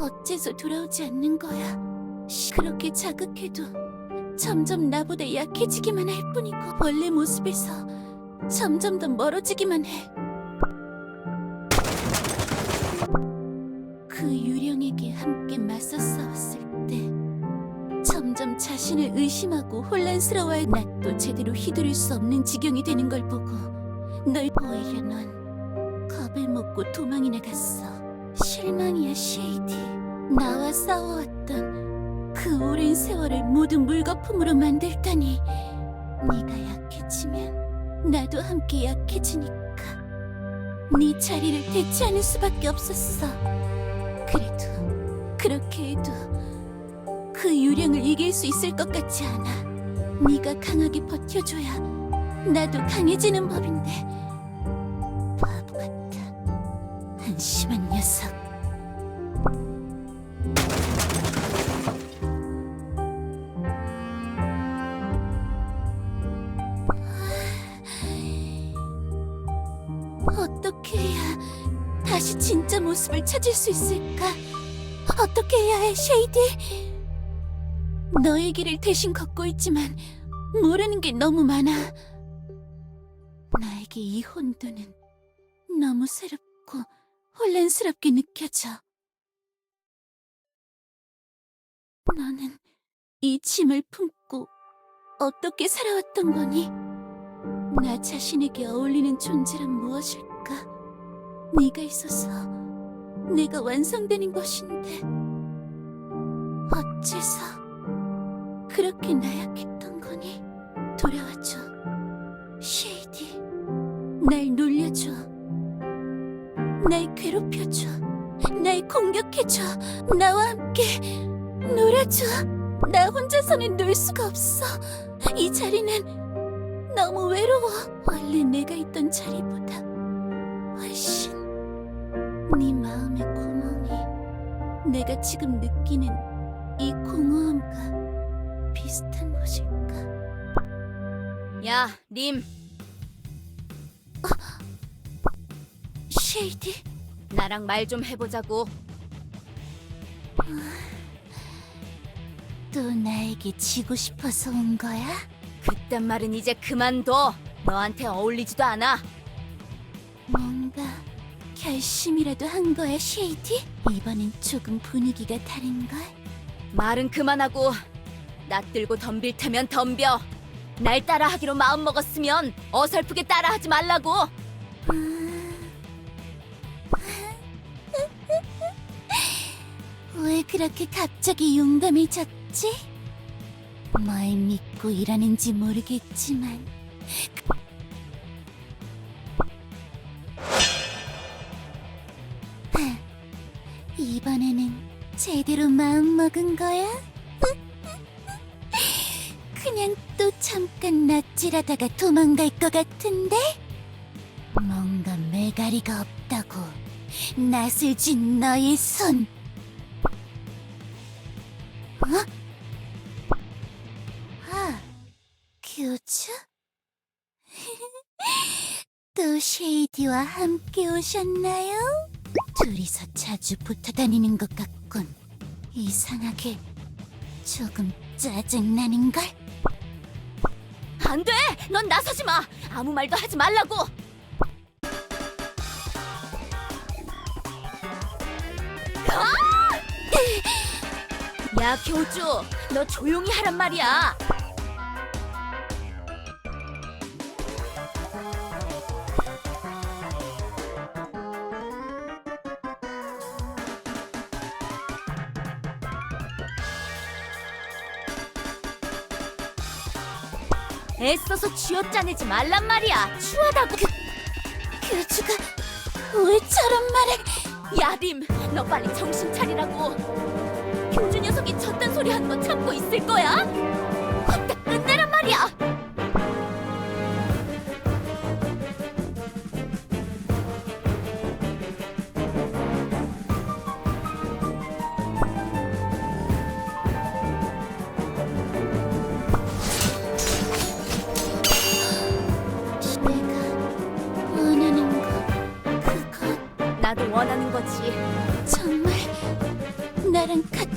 어째서 돌아오지 않는 거야? 씨, 그렇게 자극해도 점점 나보다 약해지기만 할 뿐이고 원래 모습에서 점점 더 멀어지기만 해. 그 유령에게 함께 맞서 싸웠을 때 점점 자신을 의심하고 혼란스러워할 낯도 제대로 휘두를 수 없는 지경이 되는 걸 보고 널 오히려 넌 겁을 먹고 도망이 나 갔어. 실망이야, 쉐이디. 나와 싸워왔던 그 오랜 세월을 모두 물거품으로 만들다니. 네가 약해지면 나도 함께 약해지니까. 네 자리를 대체하는 수밖에 없었어. 그래도 그렇게 해도 그 유령을 이길 수 있을 것 같지 않아. 네가 강하게 버텨줘야 나도 강해지는 법인데. 한심한 녀석. 어떻게 해야 다시 진짜 모습을 찾을 수 있을까? 어떻게 해야 해, 쉐이디? 너의 길을 대신 걷고 있지만 모르는 게 너무 많아. 나에게 이 혼돈은 너무 새롭고 혼란스럽게 느껴져. 너는 이 짐을 품고 어떻게 살아왔던 거니? 나 자신에게 어울리는 존재란 무엇일까? 네가 있어서 내가 완성되는 것인데 어째서 그렇게 나약했던 거니? 돌아와줘, 쉐이디. 날 놀려줘. 날 괴롭혀줘. 날 공격해줘. 나와 함께 놀아줘. 나 혼자서는 놀 수가 없어. 이 자리는 너무 외로워. 원래 내가 있던 자리보다 훨씬 네 마음의 구멍이 내가 지금 느끼는 이 공허함과 비슷한 것일까? 야, 림. 쉐이디, 나랑 말 좀 해보자고. 또 나에게 지고 싶어서 온 거야? 그딴 말은 이제 그만둬. 너한테 어울리지도 않아. 뭔가 결심이라도 한 거야, 쉐이디? 이번엔 조금 분위기가 다른걸? 말은 그만하고 낯들고 덤빌 테면 덤벼. 날 따라하기로 마음 먹었으면 어설프게 따라하지 말라고. 왜 그렇게 갑자기 용감해졌지? 뭘 믿고 일하는지 모르겠지만 하, 이번에는 제대로 마음 먹은 거야? 그냥 또 잠깐 낯질하다가 도망갈 것 같은데? 뭔가 매가리가 없다고 낯을 쥔 너의 손 어? 아, 교주? 또 쉐이디와 함께 오셨나요? 둘이서 자주 붙어 다니는 것 같군. 이상하게 조금 짜증나는걸? 안 돼. 넌 나서지 마. 아무 말도 하지 말라고. 아! 야, 교주. 너 조용히 하란 말이야. 애써서 쥐어짜내지 말란 말이야. 추하다고. 교주가 왜 저런 말을... 야, 림, 너 빨리 정신 차리라고. 교주 녀석이 쳤단 소리 하는 거 참고 있을 거야? 확딱 끝내란 말이야. 거 원하는 거지.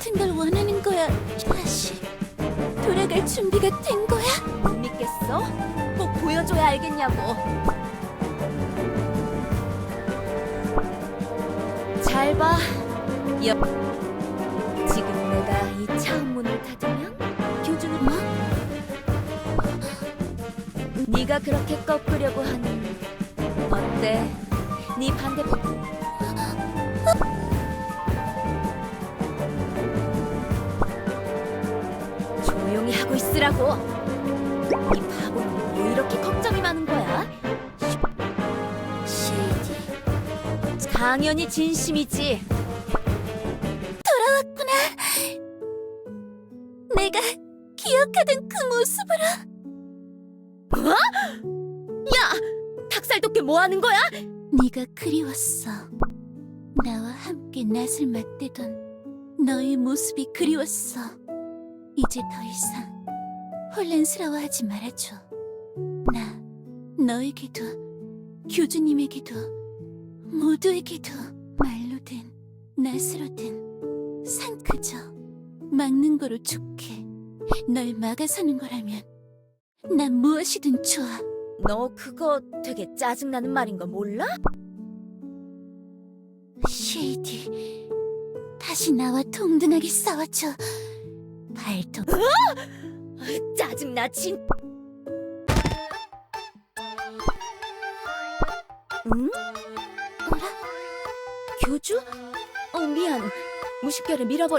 같은 걸 원하는 거야. 다시 돌아갈 준비가 된 거야? 못 믿겠어? 꼭 보여줘야 알겠냐고. 잘 봐. 여... 지금 내가 이 차문을 닫으면 교주는 뭐? 네가 그렇게 꺾으려고 하는 어때? 네 반대편 있으라고. 이 바보는 뭐 이렇게 걱정이 많은 거야? 쉐이디 당연히 진심이지. 돌아왔구나. 내가 기억하던 그 모습으로 닭살 돋게 뭐 하는 거야? 네가 그리웠어. 나와 함께 낯을 맞대던 너의 모습이 그리웠어. 이제 더 이상 혼란스러워하지 말아줘. 나 너에게도 교주님에게도 모두에게도 말로든 낯으로든 상크져 막는 거로 좋게 널 막아서는 거라면 난 무엇이든 좋아. 너 그거 되게 짜증나는 말인 거 몰라? 쉐이디, 다시 나와 동등하게 싸워줘. 발톱. 짜증나 진. 응? 어라? 교주? 어 미안. 무식결에 밀어버.